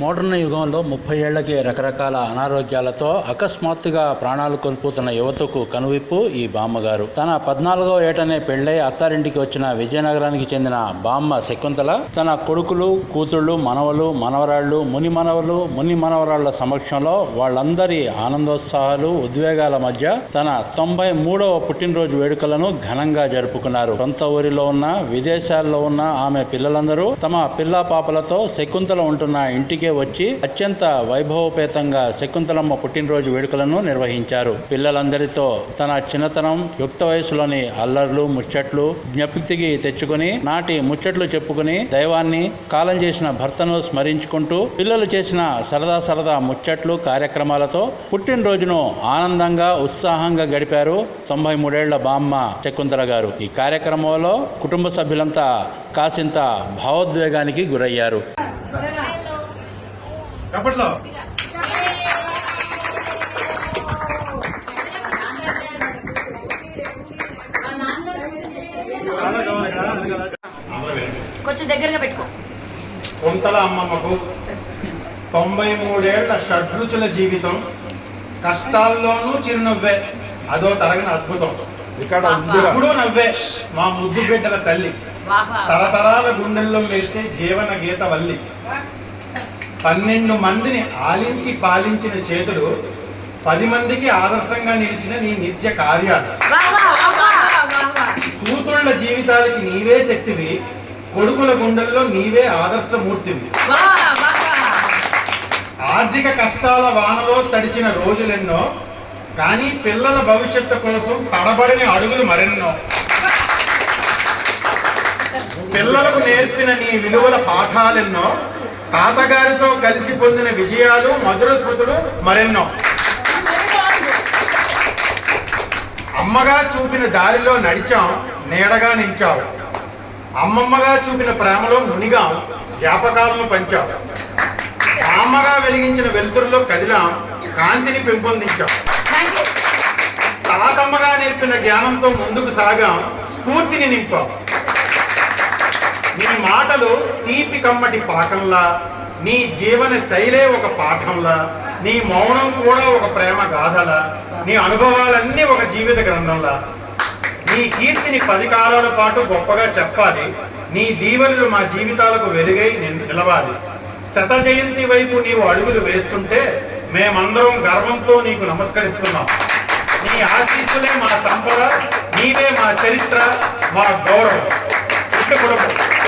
Modern యుగంలో ముప్పై ఏళ్ళకి రకరకాల అనారోగ్యాలతో అకస్మాత్తుగా ప్రాణాలు కోల్పోతున్న యువతకు కనువిప్పు ఈ బామ్మగారు. తన పద్నాలుగో ఏటనే పెళ్ళై అత్తారింటికి వచ్చిన విజయనగరానికి చెందిన బామ్మ శకుంతల తన కొడుకులు కూతుళ్ళు మనవలు మనవరాళ్ళు ముని మనవలు ముని మనవరాళ్ళ సమక్షంలో వాళ్ళందరి ఆనందోత్సాహాలు ఉద్వేగాల మధ్య తన తొంభై మూడవ పుట్టినరోజు వేడుకలను ఘనంగా జరుపుకున్నారు. సొంత ఊరిలో ఉన్న విదేశాల్లో ఉన్న ఆమె పిల్లలందరూ తమ పిల్ల పాపలతో శకుంతల ఉంటున్న ఇంటికి వచ్చి అత్యంత వైభవపేతంగా శకుంతలమ్మ పుట్టినరోజు వేడుకలను నిర్వహించారు. పిల్లలందరితో తన చిన్నతనం యుక్త వయసులోని అల్లర్లు ముచ్చట్లు జ్ఞప్తికి తెచ్చుకుని నాటి ముచ్చట్లు చెప్పుకుని దైవాన్ని కాలం చేసిన భర్తను స్మరించుకుంటూ పిల్లలు చేసిన సరదా సరదా ముచ్చట్లు కార్యక్రమాలతో పుట్టినరోజును ఆనందంగా ఉత్సాహంగా గడిపారు తొంభై మూడేళ్ళ బామ్మ శకుంతల గారు. ఈ కార్యక్రమంలో కుటుంబ సభ్యులంతా కాసింత భావోద్వేగానికి గురయ్యారు. కప్పట్లో కొంచెం దగ్గరగా పెట్టుకో. కొంతల అమ్మమ్మకు తొంభై మూడేళ్ళ షడ్రుచుల జీవితం కష్టాల్లోనూ చిరునవ్వే. అదో తరగని అద్భుతం. ఇక్కడ ఎప్పుడూ నవ్వే. మా ముద్దు బిడ్డల తల్లి. తరతరాల గుండెల్లో మెరిసే జీవన గీత వల్లి. పన్నెండు మందిని ఆలించి పాలించిన చేతులు పది మందికి ఆదర్శంగా నిలిచిన నీ నిత్య కార్యాలు. కూతుళ్ళ జీవితాలకి నీవే శక్తివి కొడుకుల గుండెల్లో నీవే ఆదర్శమూర్తివి. ఆర్థిక కష్టాల వానలో తడిచిన రోజులెన్నో కానీ పిల్లల భవిష్యత్తు కోసం తడబడిన అడుగులు మరెన్నో. పిల్లలకు నేర్పిన నీ విలువల పాఠాలెన్నో తాతగారితో కలిసి పొందిన విజయాలు మధుర స్మృతులు మరెన్నో. అమ్మగా చూపిన దారిలో నడిచాం నీడగా నిలిచావు అమ్మమ్మగా చూపిన ప్రేమలో మునిగాం జ్ఞాపకాలను పంచావు అమ్మగా వెలిగించిన వెలుతురులో కదిలాం కాంతిని పెంపొందించాం. తాతమ్మగా నేర్పిన జ్ఞానంతో ముందుకు సాగాం స్ఫూర్తిని నింపాం. నీ మాటలు తీపి కమ్మటి పాఠంలా నీ జీవన శైలే ఒక పాఠంలా నీ మౌనం కూడా ఒక ప్రేమ గాథలా నీ అనుభవాలన్నీ ఒక జీవిత గ్రంథంలా. నీ కీర్తిని పది కాలాల పాటు గొప్పగా చెప్పాలి నీ దీవెనలు మా జీవితాలకు వెలుగై నిన్- నిలవాలి. శత జయంతి వైపు నీవు అడుగులు వేస్తుంటే మేమందరం గర్వంతో నీకు నమస్కరిస్తున్నాం. నీ ఆశీస్సులే మా సంపద నీవే మా చరిత్ర మా గౌరవం. ఇటు కుటుంబం